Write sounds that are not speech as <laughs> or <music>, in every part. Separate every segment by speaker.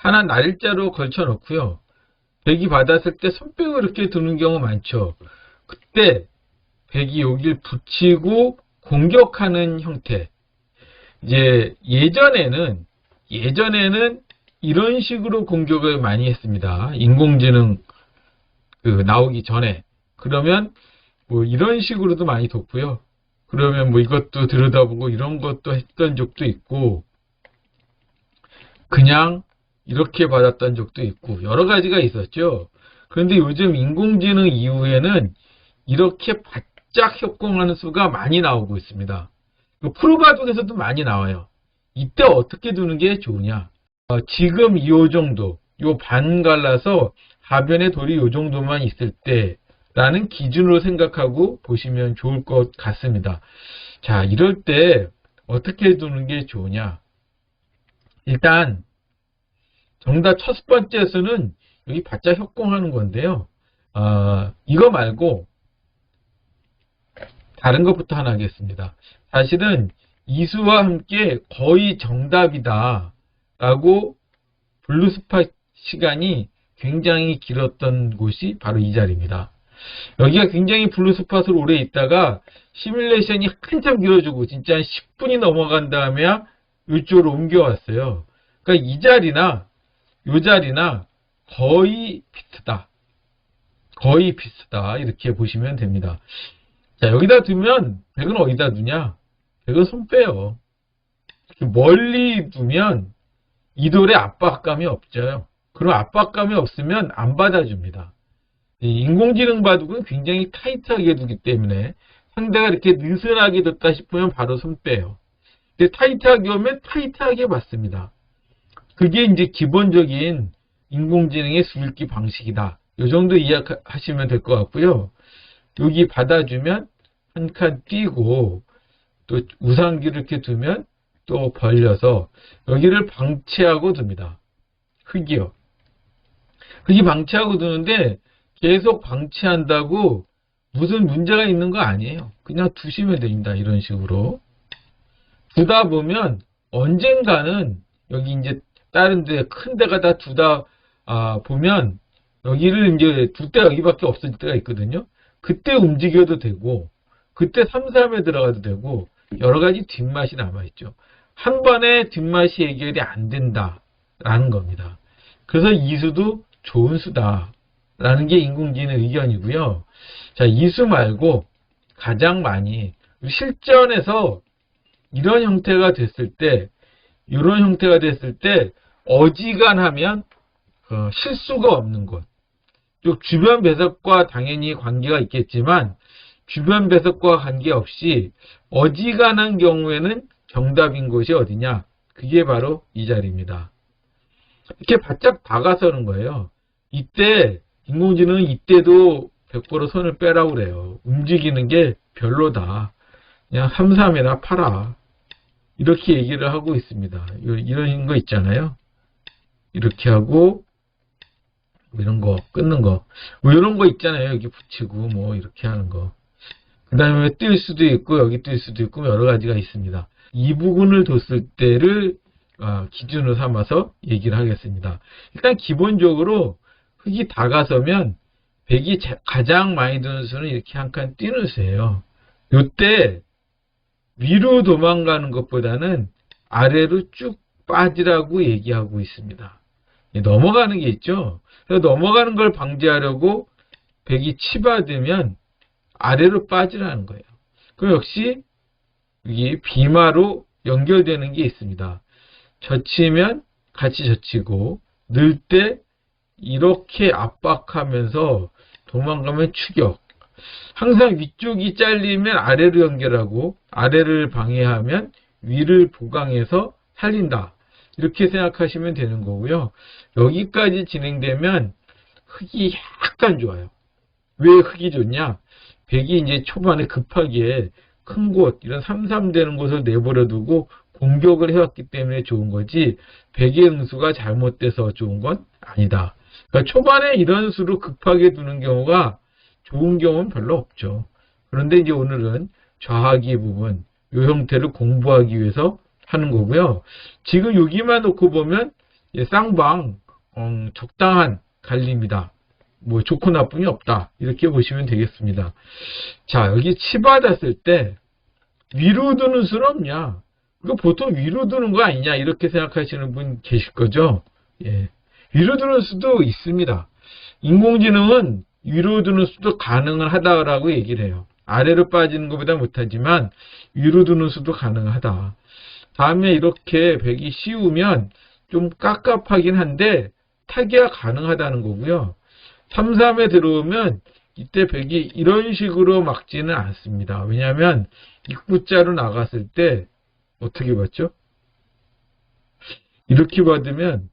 Speaker 1: 하나 날짜로 걸쳐 놓고요. 백이 받았을 때 손뼉을 이렇게 두는 경우 많죠. 그때 백이 여길 붙이고 공격하는 형태. 이제 예전에는 예전에는 이런 식으로 공격을 많이 했습니다. 인공지능 그 나오기 전에. 그러면 뭐 이런 식으로도 많이 뒀고요. 그러면 뭐 이것도 들여다보고 이런 것도 했던 적도 있고 그냥 이렇게 받았던 적도 있고 여러 가지가 있었죠. 그런데 요즘 인공지능 이후에는 이렇게 바짝 협공하는 수가 많이 나오고 있습니다. 그 프로바둑에서도 많이 나와요. 이때 어떻게 두는 게 좋으냐? 어, 지금 이 정도, 요 반 갈라서 하변에 돌이 요 정도만 있을 때 라는 기준으로 생각하고 보시면 좋을 것 같습니다. 자, 이럴 때 어떻게 두는 게 좋으냐? 일단 정답 첫 번째 수는 여기 바짝 협공하는 건데요. 어, 이거 말고 다른 것부터 하나 하겠습니다. 사실은 이수와 함께 거의 정답이다 라고 블루스파 시간이 굉장히 길었던 곳이 바로 이 자리입니다. 여기가 굉장히 블루스팟으로 오래 있다가 시뮬레이션이 한참 길어지고 진짜 한 10분이 넘어간 다음에 이쪽으로 옮겨왔어요. 그러니까 이 자리나 이 자리나 거의 비슷하다. 거의 비슷하다. 이렇게 보시면 됩니다. 자, 여기다 두면 백은 어디다 두냐? 백은 손 빼요. 멀리 두면 이 돌에 압박감이 없죠. 그럼 압박감이 없으면 안 받아줍니다. 인공지능 바둑은 굉장히 타이트하게 두기 때문에 상대가 이렇게 느슨하게 뒀다 싶으면 바로 손 빼요. 근데 타이트하게 오면 타이트하게 받습니다. 그게 이제 기본적인 인공지능의 수읽기 방식이다. 이 정도 이해하시면 될 것 같고요. 여기 받아주면 한 칸 띄고 또 우상기를 이렇게 두면 또 벌려서 여기를 방치하고 둡니다. 흙이요. 흙이 방치하고 두는데 계속 방치한다고 무슨 문제가 있는 거 아니에요. 그냥 두시면 됩니다. 이런 식으로. 두다 보면 언젠가는 여기 이제 다른 데 큰 데가 다 두다 아, 보면 여기를 이제 둘 때가 여기밖에 없을 때가 있거든요. 그때 움직여도 되고 그때 3, 3에 들어가도 되고 여러 가지 뒷맛이 남아있죠. 한 번에 뒷맛이 해결이 안 된다라는 겁니다. 그래서 이수도 좋은 수다 라는 게 인공지능 의견이고요. 자, 이수 말고 가장 많이 실전에서 이런 형태가 됐을 때 이런 형태가 됐을 때 어지간하면 어, 실수가 없는 곳. 즉 주변 배석과 당연히 관계가 있겠지만 주변 배석과 관계없이 어지간한 경우에는 정답인 곳이 어디냐? 그게 바로 이 자리입니다. 이렇게 바짝 다가서는 거예요. 이때 인공지능은 이때도 100% 손을 빼라고 그래요. 움직이는 게 별로다. 그냥 3, 3이나 팔아. 이렇게 얘기를 하고 있습니다. 이런 거 있잖아요. 이렇게 하고 뭐 이런 거 끊는 거. 뭐 이런 거 있잖아요. 여기 붙이고 뭐 이렇게 하는 거. 그 다음에 뜰 수도 있고 여기 뜰 수도 있고 여러 가지가 있습니다. 이 부분을 뒀을 때를 아, 기준으로 삼아서 얘기를 하겠습니다. 일단 기본적으로 흙이 다가서면 백이 가장 많이 드는 수는 이렇게 한 칸 뛰는 수예요. 이때 위로 도망가는 것보다는 아래로 쭉 빠지라고 얘기하고 있습니다. 넘어가는 게 있죠. 그래서 넘어가는 걸 방지하려고 백이 치받으면 아래로 빠지라는 거예요. 그 역시 이게 비마로 연결되는 게 있습니다. 젖히면 같이 젖히고 늘 때 이렇게 압박하면서 도망가면 추격. 항상 위쪽이 잘리면 아래로 연결하고 아래를 방해하면 위를 보강해서 살린다. 이렇게 생각하시면 되는 거고요. 여기까지 진행되면 흙이 약간 좋아요. 왜 흙이 좋냐? 백이 이제 초반에 급하게 큰 곳, 이런 삼삼되는 곳을 내버려 두고 공격을 해왔기 때문에 좋은 거지, 백의 응수가 잘못돼서 좋은 건 아니다. 그러니까 초반에 이런 수로 급하게 두는 경우가 좋은 경우는 별로 없죠. 그런데 이제 오늘은 좌하기 부분, 이 형태를 공부하기 위해서 하는 거고요. 지금 여기만 놓고 보면 예, 쌍방 어, 적당한 갈림이다. 뭐 좋고 나쁨이 없다. 이렇게 보시면 되겠습니다. 자 여기 치받았을 때 위로 두는 수는 없냐? 이거 보통 위로 두는 거 아니냐? 이렇게 생각하시는 분 계실 거죠? 예. 위로 두는 수도 있습니다. 인공지능은 위로 두는 수도 가능을 하다라고 얘기를 해요. 아래로 빠지는 것보다 못하지만 위로 두는 수도 가능하다. 다음에 이렇게 백이 씌우면 좀 깝깝하긴 한데 타기가 가능하다는 거고요. 3, 3에 들어오면 이때 백이 이런 식으로 막지는 않습니다. 왜냐하면 입구자로 나갔을 때 어떻게 받죠? 이렇게 받으면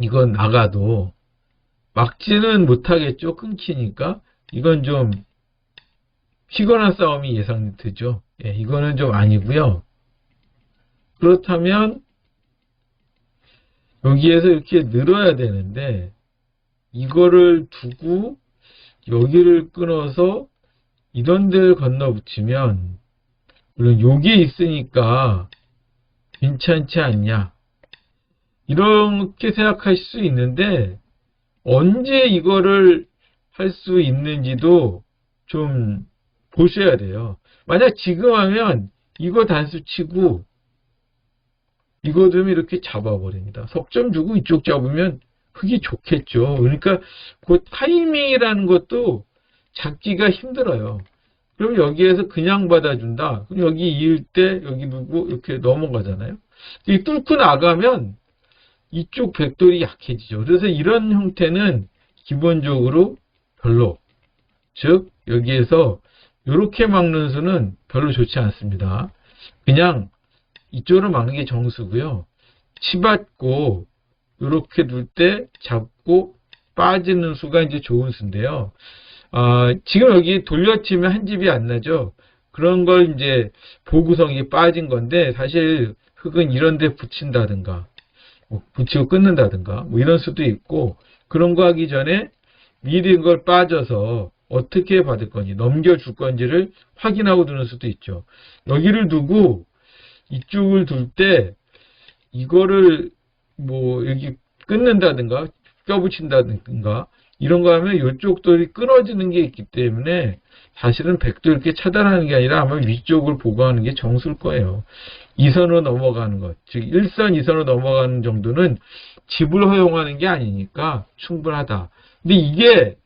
Speaker 1: 이건 나가도 막지는 못하겠죠. 끊기니까. 이건 좀 피곤한 싸움이 예상되죠. 예, 이거는 좀 아니고요. 그렇다면 여기에서 이렇게 늘어야 되는데 이거를 두고 여기를 끊어서 이런 데를 건너 붙이면 물론 여기에 있으니까 괜찮지 않냐 이렇게 생각하실 수 있는데 언제 이거를 할 수 있는지도 좀 보셔야 돼요. 만약 지금 하면 이거 단수 치고 이거 좀 이렇게 잡아버립니다. 석점 주고 이쪽 잡으면 그게 좋겠죠. 그러니까 그 타이밍이라는 것도 잡기가 힘들어요. 그럼 여기에서 그냥 받아준다. 그럼 여기 이을 때 여기 누구 이렇게 넘어가잖아요. 이 뚫고 나가면 이쪽 백돌이 약해지죠. 그래서 이런 형태는 기본적으로 별로 즉 여기에서 이렇게 막는 수는 별로 좋지 않습니다. 그냥 이쪽으로 막는 게 정수고요. 치받고 이렇게 둘 때 잡고 빠지는 수가 이제 좋은 수인데요. 아, 지금 여기 돌려치면 한 집이 안 나죠. 그런 걸 이제 보구성이 빠진 건데 사실 흙은 이런 데 붙인다든가 뭐 붙이고 끊는다든가 뭐 이런 수도 있고 그런 거 하기 전에 미리 걸 빠져서 어떻게 받을 건지 넘겨줄 건지를 확인하고 두는 수도 있죠. 여기를 두고 이쪽을 둘 때 이거를 뭐 여기 끊는다든가 껴붙인다든가 이런 거 하면 이쪽 돌이 끊어지는 게 있기 때문에 사실은 백도 이렇게 차단하는 게 아니라 아마 위쪽을 보고하는 게 정수일 거예요. 2선으로 넘어가는 것, 즉 1선, 2선으로 넘어가는 정도는 집을 허용하는 게 아니니까 충분하다. 근데 이게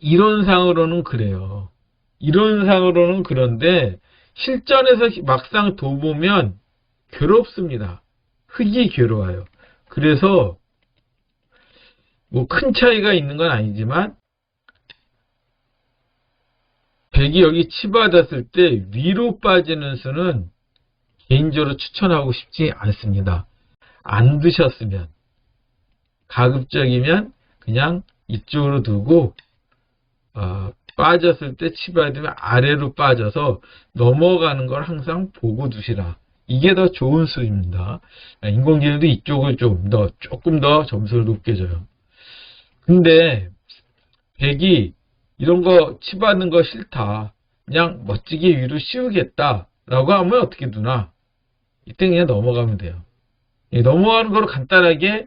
Speaker 1: 이론상으로는 그래요. 이론상으로는 그런데 실전에서 막상 둬보면 괴롭습니다. 흙이 괴로워요. 그래서 뭐 큰 차이가 있는 건 아니지만 백이 여기 치받았을 때 위로 빠지는 수는 개인적으로 추천하고 싶지 않습니다. 안 드셨으면 가급적이면 그냥 이쪽으로 두고 어, 빠졌을 때 치받으면 아래로 빠져서 넘어가는 걸 항상 보고 두시라. 이게 더 좋은 수입니다. 인공지능도 이쪽을 좀 더, 조금 더 점수를 높게 줘요. 근데, 백이 이런 거 치받는 거 싫다. 그냥 멋지게 위로 씌우겠다. 라고 하면 어떻게 두나? 이때 그냥 넘어가면 돼요. 넘어가는 거로 간단하게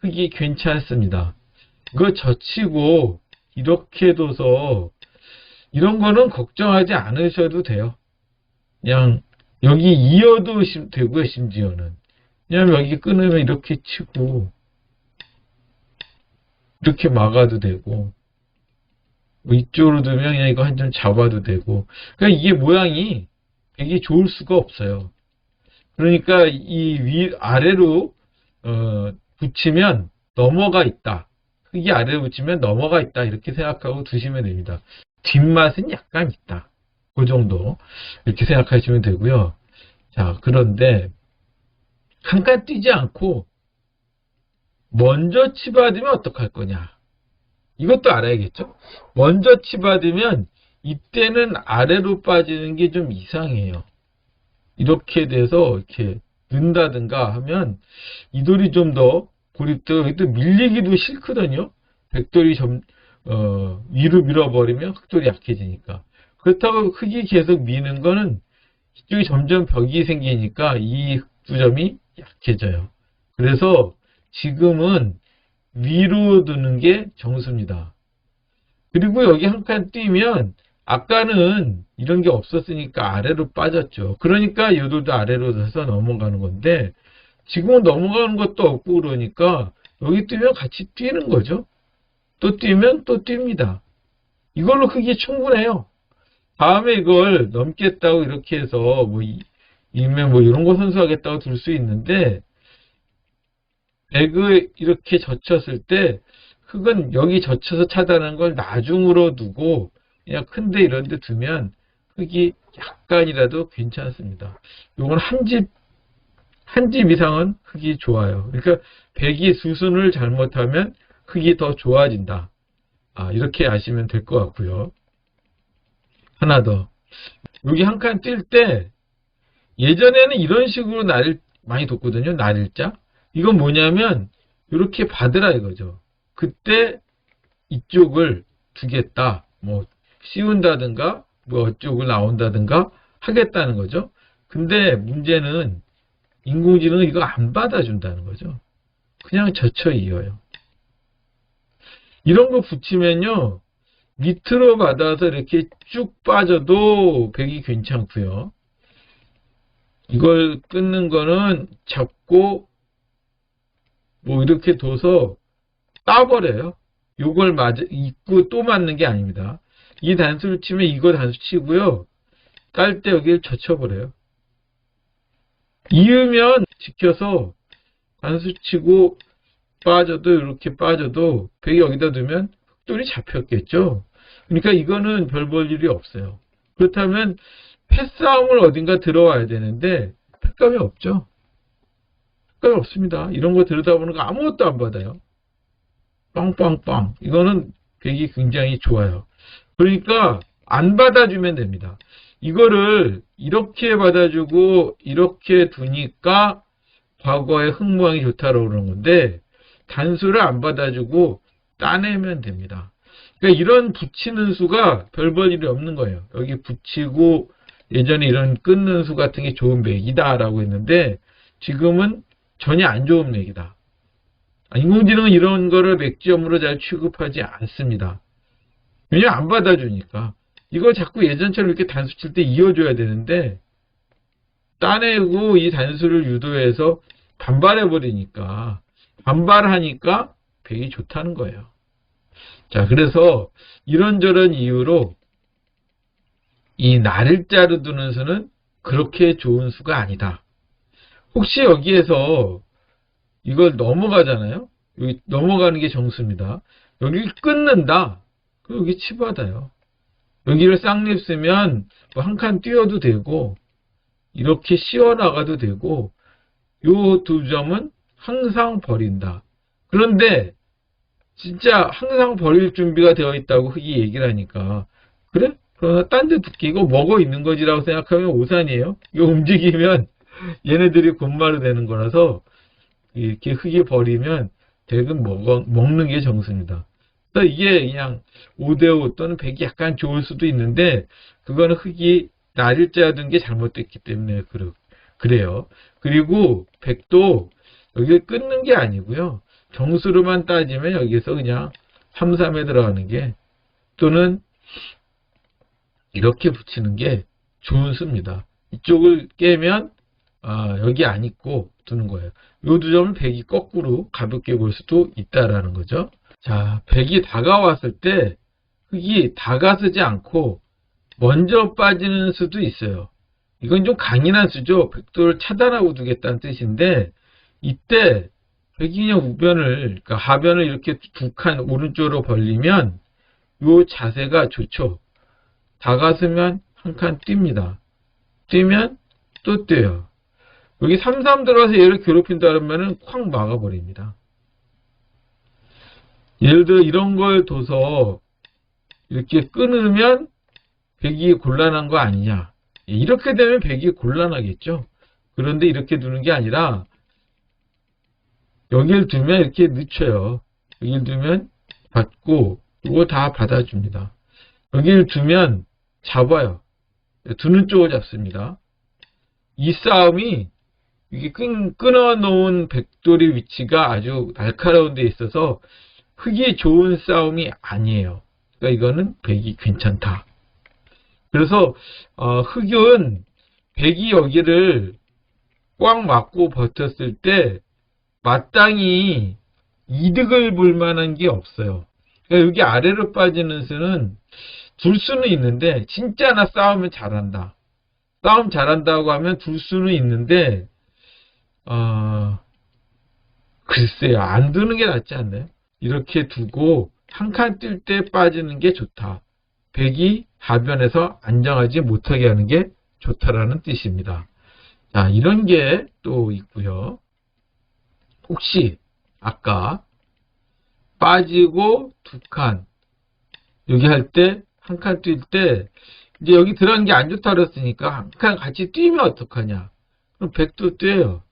Speaker 1: 흙이 괜찮습니다. 이거 젖히고 이렇게 둬서 이런 거는 걱정하지 않으셔도 돼요. 그냥 여기 이어도 되고요, 심지어는. 왜냐면 여기 끊으면 이렇게 치고 이렇게 막아도 되고 뭐 이쪽으로 두면 그냥 이거 한 점 잡아도 되고 그러니까 이게 모양이 되게 좋을 수가 없어요. 그러니까 이 위 아래로 어, 붙이면 넘어가 있다. 흙이 아래로 붙이면 넘어가 있다. 이렇게 생각하고 두시면 됩니다. 뒷맛은 약간 있다. 그 정도 이렇게 생각하시면 되고요. 자 그런데 한칸 뛰지 않고 먼저 치받으면 어떡할 거냐. 이것도 알아야겠죠. 먼저 치받으면 이때는 아래로 빠지는 게 좀 이상해요. 이렇게 돼서 이렇게 는다든가 하면 이 돌이 좀 더 고립되고 또 밀리기도 싫거든요. 백돌이 좀 어, 위로 밀어버리면 흑돌이 약해지니까. 그렇다고 흙이 계속 미는 거는 이쪽이 점점 벽이 생기니까 이 흑두점이 약해져요. 그래서 지금은 위로 두는 게 정수입니다. 그리고 여기 한 칸 뛰면 아까는 이런 게 없었으니까 아래로 빠졌죠. 그러니까 요도도 아래로 서서 넘어가는 건데 지금은 넘어가는 것도 없고 그러니까 여기 뛰면 같이 뛰는 거죠. 또 뛰면 또 뜁니다. 이걸로 크기 충분해요. 다음에 이걸 넘겠다고 이렇게 해서 뭐 이면 뭐 이런 거 선수하겠다고 둘 수 있는데 배그 이렇게 젖혔을 때 흙은 여기 젖혀서 차단하는 걸 나중으로 두고 그냥 큰데 이런 데 두면 흙이 약간이라도 괜찮습니다. 요건 한 집, 한 집 이상은 흙이 좋아요. 그러니까 백이 수순을 잘못하면 흙이 더 좋아진다. 아, 이렇게 아시면 될 것 같고요. 하나 더. 여기 한 칸 뛸 때 예전에는 이런 식으로 날을 많이 뒀거든요. 날일자. 이건 뭐냐면 이렇게 받으라 이거죠. 그때 이쪽을 두겠다. 뭐 씌운다든가 뭐 어쪽을 나온다든가 하겠다는 거죠. 근데 문제는 인공지능은 이거 안 받아준다는 거죠. 그냥 젖혀 이어요. 이런 거 붙이면요. 밑으로 받아서 이렇게 쭉 빠져도 백이 괜찮고요. 이걸 끊는 거는 잡고 뭐 이렇게 둬서 따버려요. 요걸 맞아 입고 또 맞는 게 아닙니다. 이 단수를 치면 이거 단수 치고요. 깔 때 여기를 젖혀버려요. 이으면 지켜서 단수 치고 빠져도 이렇게 빠져도 백이 여기다 두면 흑돌이 잡혔겠죠. 그러니까 이거는 별 볼 일이 없어요. 그렇다면 패싸움을 어딘가 들어와야 되는데 패감이 없죠. 패감이 없습니다. 이런 거 들여다보는 거 아무것도 안 받아요. 빵빵빵. 이거는 백이 굉장히 좋아요. 그러니까 안 받아주면 됩니다. 이거를 이렇게 받아주고 이렇게 두니까 과거의 흙모양이 좋다고 그러는 건데 단수를 안 받아주고 따내면 됩니다. 그러니까 이런 붙이는 수가 별 볼 일이 없는 거예요. 여기 붙이고 예전에 이런 끊는 수 같은 게 좋은 맥이다 라고 했는데 지금은 전혀 안 좋은 맥이다. 인공지능은 이런 거를 맥지점으로 잘 취급하지 않습니다. 왜냐면 안 받아주니까. 이걸 자꾸 예전처럼 이렇게 단수 칠 때 이어줘야 되는데 따내고 이 단수를 유도해서 반발해버리니까 반발하니까 백이 좋다는 거예요. 자, 그래서 이런저런 이유로 이 나를 자르 두는 수는 그렇게 좋은 수가 아니다. 혹시 여기에서 이걸 넘어가잖아요. 여기 넘어가는 게 정수입니다. 여기를 끊는다. 그럼 여기 치받아요. 여기를 쌍립 쓰면 뭐 한칸 띄워도 되고 이렇게 씌워나가도 되고 요 두 점은 항상 버린다. 그런데 진짜 항상 버릴 준비가 되어 있다고 흙이 얘기를 하니까 그래? 그러나 딴데 두기 이거 먹어 있는 거지라고 생각하면 오산이에요. 이거 움직이면 <laughs> 얘네들이 곤마루 되는 거라서 이렇게 흙이 버리면 먹어, 먹는 게 정수입니다. 이게 그냥 5대5 또는 100이 약간 좋을 수도 있는데 그거는 흙이 날일자 둔게 잘못됐기 때문에 그래요. 그리고 100도 여기를 끊는 게 아니고요. 정수로만 따지면 여기서 그냥 3, 3에 들어가는 게 또는 이렇게 붙이는 게 좋은 수입니다. 이쪽을 깨면 아, 여기 안 있고 두는 거예요. 요두 점을 백이 거꾸로 가볍게 볼 수도 있다라는 거죠. 자, 백이 다가왔을 때 흙이 다가서지 않고 먼저 빠지는 수도 있어요. 이건 좀 강인한 수죠. 백도를 차단하고 두겠다는 뜻인데 이때 백이 그냥 우변을 그러니까 하변을 이렇게 두 칸 오른쪽으로 벌리면 요 자세가 좋죠. 다가서면 한 칸 뜁니다. 뛰면 또 뛰어요. 여기 3, 3 들어가서 얘를 괴롭힌다 그러면은 콱 막아버립니다. 예를 들어 이런 걸 둬서 이렇게 끊으면 백이 곤란한 거 아니냐. 이렇게 되면 백이 곤란하겠죠. 그런데 이렇게 두는 게 아니라 여기를 두면 이렇게 늦춰요. 여기를 두면 받고 이거 다 받아줍니다. 여기를 두면 잡아요. 두는 쪽을 잡습니다. 이 싸움이 이게 끈, 끊어놓은 백돌이 위치가 아주 날카로운 데 있어서 흙이 좋은 싸움이 아니에요. 그러니까 이거는 백이 괜찮다. 그래서 어, 흙은 백이 여기를 꽉 막고 버텼을 때 마땅히 이득을 볼 만한 게 없어요. 그러니까 여기 아래로 빠지는 수는 둘 수는 있는데 진짜 나 싸우면 잘한다. 싸움 잘한다고 하면 둘 수는 있는데 어, 글쎄요 안 두는 게 낫지 않나요? 이렇게 두고 한칸뛸때 빠지는 게 좋다. 백이 하변에서 안정하지 못하게 하는 게 좋다라는 뜻입니다. 자, 이런 게 또 있고요. 혹시 아까 빠지고 두 칸 여기 할 때 한 칸 뛸 때 이제 여기 들어간 게 안 좋다 그랬으니까 한 칸 같이 뛰면 어떡하냐? 그럼 백도 뛰어요.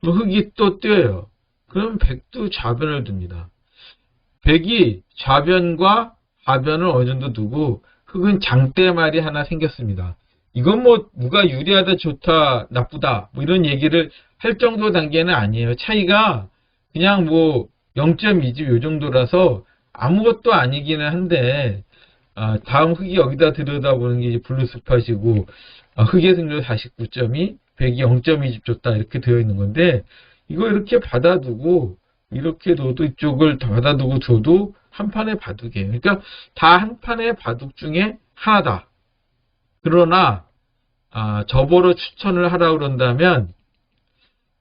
Speaker 1: 그럼 흙이 또 뛰어요. 그럼 백도 좌변을 둡니다. 백이 좌변과 하변을 어느 정도 두고 흙은 장대말이 하나 생겼습니다. 이건 뭐 누가 유리하다 좋다 나쁘다 뭐 이런 얘기를 할 정도 단계는 아니에요. 차이가 그냥 뭐 0.2집 요 정도라서 아무것도 아니기는 한데 아, 다음 흙이 여기다 들여다보는 게 블루스팟이고 아, 흙의 승률 49점이 100이 0.2집 줬다 이렇게 되어 있는 건데 이거 이렇게 받아두고 이렇게 둬도 이쪽을 받아두고 둬도 한 판의 바둑이에요. 그러니까 다 한 판의 바둑 중에 하나다. 그러나 아, 저보로 추천을 하라 그런다면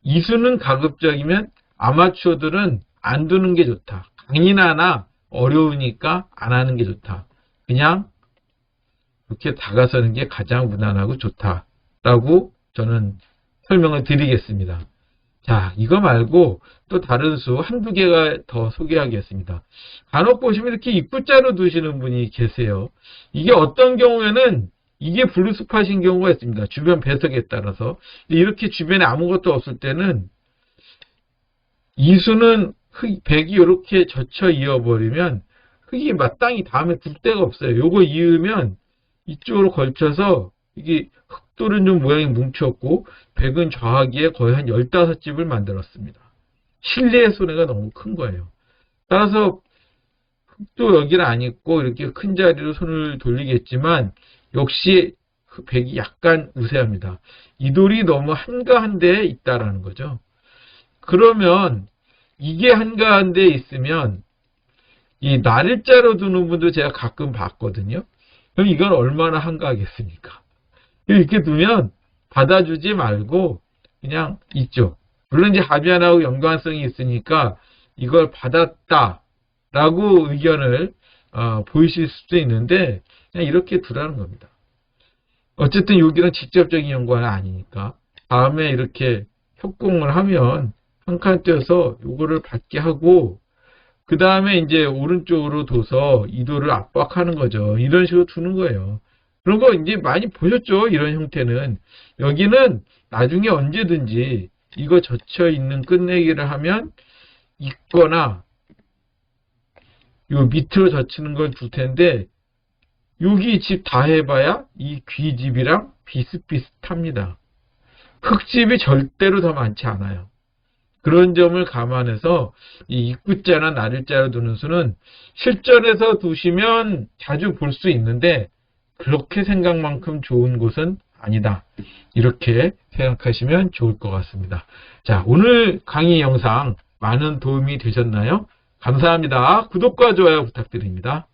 Speaker 1: 이수는 가급적이면 아마추어들은 안 두는 게 좋다. 강인하나 어려우니까 안 하는 게 좋다. 그냥 이렇게 다가서는 게 가장 무난하고 좋다라고 저는 설명을 드리겠습니다. 자, 이거 말고 또 다른 수 한두 개가 더 소개하겠습니다. 간혹 보시면 이렇게 입구자로 두시는 분이 계세요. 이게 어떤 경우에는 이게 블루스팟인 경우가 있습니다. 주변 배석에 따라서. 이렇게 주변에 아무것도 없을 때는 이수는 흙, 백이 이렇게 젖혀 이어버리면 흙이 마땅히 다음에 둘 데가 없어요. 요거 이으면 이쪽으로 걸쳐서 이게 흙 돌은 좀 모양이 뭉쳤고 백은 좌하기에 거의 한 15집을 만들었습니다. 실내의 손해가 너무 큰 거예요. 따라서 흙도 여기는 안 있고 이렇게 큰 자리로 손을 돌리겠지만 역시 백이 약간 우세합니다. 이 돌이 너무 한가한 데에 있다라는 거죠. 그러면 이게 한가한 데에 있으면 이 날일자로 두는 분도 제가 가끔 봤거든요. 그럼 이건 얼마나 한가하겠습니까? 이렇게 두면 받아주지 말고 그냥 있죠. 물론 이제 합의안하고 연관성이 있으니까 이걸 받았다라고 의견을 어, 보이실 수도 있는데 그냥 이렇게 두라는 겁니다. 어쨌든 여기는 직접적인 연관은 아니니까 다음에 이렇게 협공을 하면 한 칸 떼어서 요거를 받게 하고 그 다음에 이제 오른쪽으로 둬서 이도를 압박하는 거죠. 이런 식으로 두는 거예요. 그런 거 이제 많이 보셨죠? 이런 형태는. 여기는 나중에 언제든지 이거 젖혀 있는 끝내기를 하면 있거나 요 밑으로 젖히는 걸둘 텐데 여기 집 다 해봐야 이 귀집이랑 비슷비슷합니다. 흙집이 절대로 더 많지 않아요. 그런 점을 감안해서 이 입구자나 나를자로 두는 수는 실전에서 두시면 자주 볼 수 있는데 그렇게 생각만큼 좋은 곳은 아니다. 이렇게 생각하시면 좋을 것 같습니다. 자, 오늘 강의 영상 많은 도움이 되셨나요? 감사합니다. 구독과 좋아요 부탁드립니다.